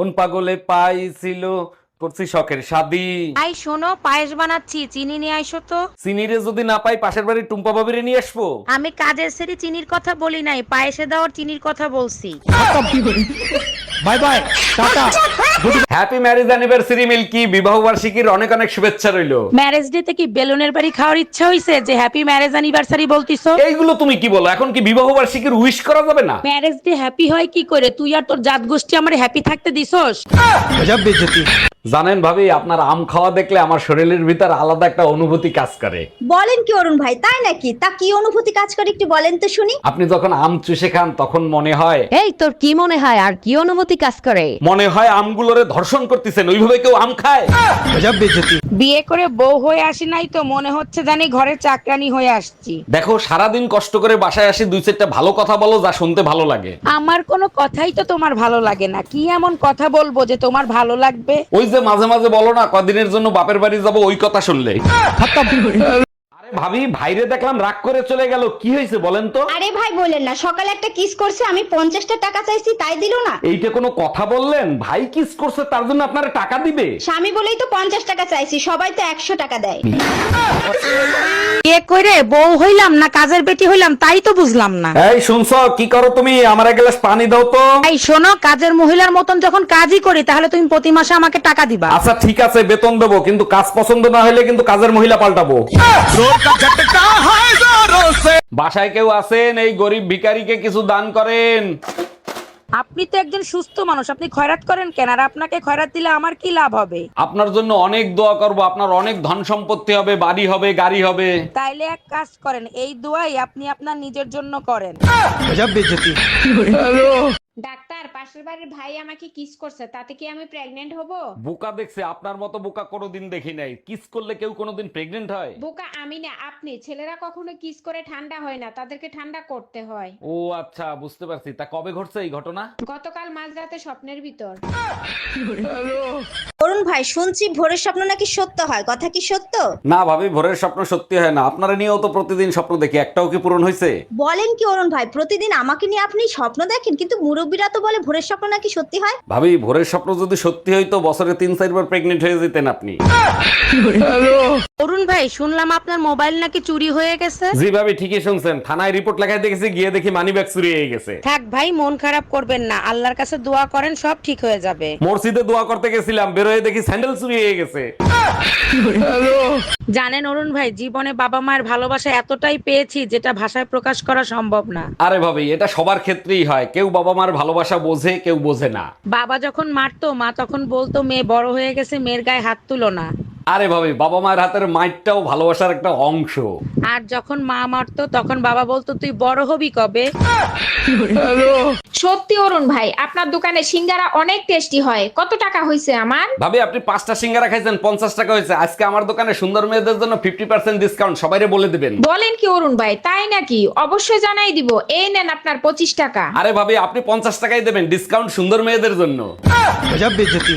কোন পাগলে পাইছিল করছি শখের শাদি আই শোনো পায়েস বানাচ্ছি চিনি নিয়ে আইসো তো। চিনিরে যদি না পাই পাশের বাড়ির টুম্পা বাবিরে নিয়ে আসব। আমি কাজের সেরে চিনির কথা বলি নাই পায়েসে দেওয়ার চিনির কথা বলছি। Bye bye tata. Happy marriage anniversary Milky. বিবাহ বার্ষিকীর অনেক অনেক শুভেচ্ছা রইল। ম্যারেজ ডে তে কি বেলুনের বাড়ি খাওয়ার ইচ্ছা হইছে যে হ্যাপি ম্যারেজ অ্যানিভার্সারি বলতিছো? এইগুলো তুমি কি বলো? এখন কি বিবাহ বার্ষিকীর উইশ করা যাবে না? ম্যারেজ ডে হ্যাপি হয় কি করে? তুই আর তোর জাত গোষ্ঠী আমার হ্যাপি থাকতে দিছস? গজব বেজতি। জানেন ভাবি আপনার আম খাওয়া দেখলে আমার শরীরের ভিতর আলাদা একটা অনুভূতি কাজ করে। বলেন কি অরুণ ভাই তাই নাকি? তা কি অনুভূতি কাজ করে একটু বলেন তো শুনি। আপনি যখন আম চুষে খান তখন মনে হয় এই তোর কি মনে হয়? আর কি অনুভূতি কাজ করে? মনে হয় আমগুলোরে ধর্ষণ করতেছেন ওইভাবে কেউ আম খায়? বিয়ে করে বউ হয়ে আসি নাই তো মনে হচ্ছে জানি ঘরে চাকরানি হয়ে আসছি। দেখো সারাদিন কষ্ট করে বাসায় আসি দুই চারটা ভালো কথা বলো যা শুনতে ভালো লাগে। আমার কোনো কথাই তো তোমার ভালো লাগে না। কি এমন কথা বলব যে তোমার ভালো লাগবে? ওই যে মাঝে মাঝে বলো না কদিনের জন্য বাপের বাড়ি যাব ওই কথা শুনলে। ভাবি ভাইরে দেখলাম রাগ করে চলে গেল। কি হয়েছে বলেন তো? আরে ভাই বলেন না। সকালে একটা কিস করছে আমি পঞ্চাশটা টাকা চাইছি তাই দিল না। এইটা কোনো কথা বললেন? ভাই কিস করছে তার জন্য আপনারা টাকা দিবে? স্বামী বলেই তো পঞ্চাশ টাকা চাইছি সবাই তো একশো টাকা দেয়। বিয়ে করে বউ হইলাম না কাজের বেটি হইলাম তাই তো বুঝলাম না। এই শুনছো কি করো তুমি? আমার এক গ্লাস পানি দাও তো। এই শোনো কাজের মহিলার মতন যখন কাজই করি তাহলে তুমি প্রতি মাসে আমাকে টাকা দিবা। আচ্ছা ঠিক আছে বেতন দেবো কিন্তু কাজ পছন্দ না হলে কিন্তু কাজের মহিলা পাল্টাবো। বাসায় কেউ আছেন এই গরিব ভিকারিকে কিছু দান করেন। আপনি তো একজন সুস্থ মানুষ আপনি খয়রাত করেন কেন? আর আপনাকে খয়রাত দিলে আমার কি লাভ হবে? আপনার জন্য অনেক দোয়া করব আপনার অনেক ধন সম্পত্তি হবে বাড়ি হবে গাড়ি হবে। তাইলে এক কাজ করেন এই দোয়াই আপনি আপনার নিজের জন্য করেন। গজব বেজতি। ডাক্তার পাশের বাড়ির ভাই আমাকে কিস করছে তাতে কি আমি প্রেগনেন্ট হব? বোকা দেখছে আপনার মতো বোকা কোনোদিন দেখি নাই। কিস করলে কেউ কোনোদিন প্রেগনেন্ট হয়? বোকা আমি না আপনি। ছেলেরা কখনো কিস করে ঠান্ডা হয় না তাদেরকে ঠান্ডা করতে হয়। ও আচ্ছা বুঝতে পারছি। তা কবে ঘটছে এই ঘটনা? গতকাল মাঝরাতে স্বপ্নের ভিতর। অরুণ ভাই শুনছি ভোরের স্বপ্ন নাকি সত্য হয়? কথা কি সত্য? না ভাবি ভোরের স্বপ্ন সত্যি হয় না। আপনারা নিয়েও তো প্রতিদিন স্বপ্ন দেখি একটাও কি পূরণ হয়েছে বলেন কি অরুণ ভাই প্রতিদিন আমাকে নিয়ে আপনি স্বপ্ন দেখেন কিন্তু মুরব্বীরা তো বলে ভোরের স্বপ্ন নাকি সত্যি হয়? ভাবি ভোরের স্বপ্ন যদি সত্যি হইতো বছরে তিন চারবার প্রেগনেন্ট হয়ে যেতেন আপনি। অরুণ ভাই শুনলাম আপনার মোবাইল নাকি চুরি হয়ে গেছে। জি ভাবি ঠিকই শুনছেন। থানায় রিপোর্ট লেখায় দেখেছি গিয়ে দেখি মানি ব্যাগ চুরি হয়ে গেছে। থাক ভাই মন খারাপ করবেন না। আল্লাহর কাছে দোয়া করেন সব ঠিক হয়ে যাবে। মসজিদে দোয়া করতে গেছিলাম বেরোয় দেখি স্যান্ডেল চুরি হয়ে গেছে। জানেন অরুণ ভাই জীবনে বাবা মায়ের ভালোবাসা এতটাই পেয়েছি যেটা ভাষায় প্রকাশ করা সম্ভব না। আরে ভাবি এটা সবার ক্ষেত্রেই হয়। কেউ বাবা মার ভালোবাসা বোঝে কেউ বোঝে না। বাবা যখন মারতো মা তখন বলতো মেয়ে বড় হয়ে গেছে মেয়ের গায়ে হাত তুলো না। আরে ভাবি বাবা মায়ের হাতের মাইটটাও ভালোবাসার একটা অংশ। আর যখন মা মারতো তখন বাবা বলতো তুই বড় হবি কবে? সত্যি অরুণ ভাই আপনার দোকানে সিঙ্গারা অনেক টেস্টি হয়। কত টাকা হয়েছে আমার? ভাবি আপনি পাঁচটা সিঙ্গারা খাইছেন পঞ্চাশ টাকা হয়েছে আজকে আমার দোকানে সুন্দর মেয়েদের জন্য ফিফটি পার্সেন্ট ডিসকাউন্ট সবাইরে বলে দিবেন। বলেন কি অরুণ ভাই তাই নাকি? অবশ্যই জানাই দিব এই নেন আপনার পঁচিশ টাকা। আরে ভাবি আপনি পঞ্চাশ টাকাই দেবেন ডিসকাউন্ট সুন্দর মেয়েদের জন্য। গজব বেজতি